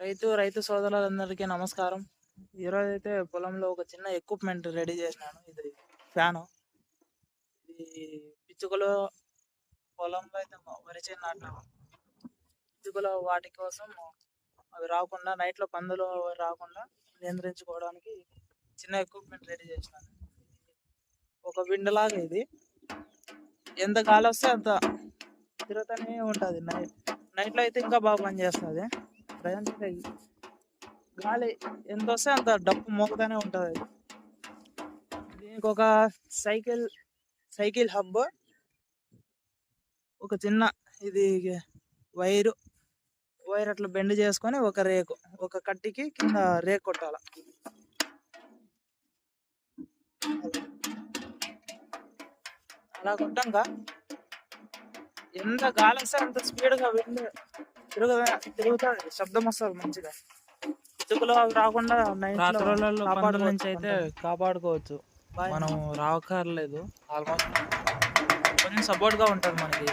రైతు రైతు సోదరులందరికీ నమస్కారం. ఈరోజు అయితే పొలంలో ఒక చిన్న ఎక్విప్మెంట్ రెడీ చేసినాను. ఇది ఫ్యాను. ఇది పిచ్చుకలు పొలంలో అయితే వరి చేను నాటినాము పిచ్చుకలు వాటి కోసం అవి రాకుండా నైట్లో పందులు రాకుండా నియంత్రించుకోవడానికి చిన్న ఎక్విప్మెంట్ రెడీ చేసినాను. ఒక విండలాగా ఇది. ఎంత గాలి వస్తే అంత తిరుగుతూనే ఉంటుంది. నైట్ నైట్లో అయితే ఇంకా బాగా పనిచేస్తుంది. ప్రజెంట్ గాలి ఎంత వస్తే అంత డప్పు మోగుతూనే ఉంటుంది. దీనికి ఒక సైకిల్ సైకిల్ హబ్ ఒక చిన్న ఇది వైరు. వైర్ అట్లా బెండ్ చేసుకొని ఒక రేకు ఒక కట్టికి కింద రేకు కొట్టాల. అలా కొట్టాక ఎంత గాలి వస్తే అంత స్పీడ్గా వెళ్ళి తిరుగు తిరుగుతుంది శబ్దం వస్తుంది మంచిగా. ఇటుకలు అవి రాకుండా నుంచి అయితే కాపాడుకోవచ్చు. మనం రావక్కర్లేదు. ఆల్మోస్ట్ కొంచెం సపోర్ట్గా ఉంటుంది మనకి.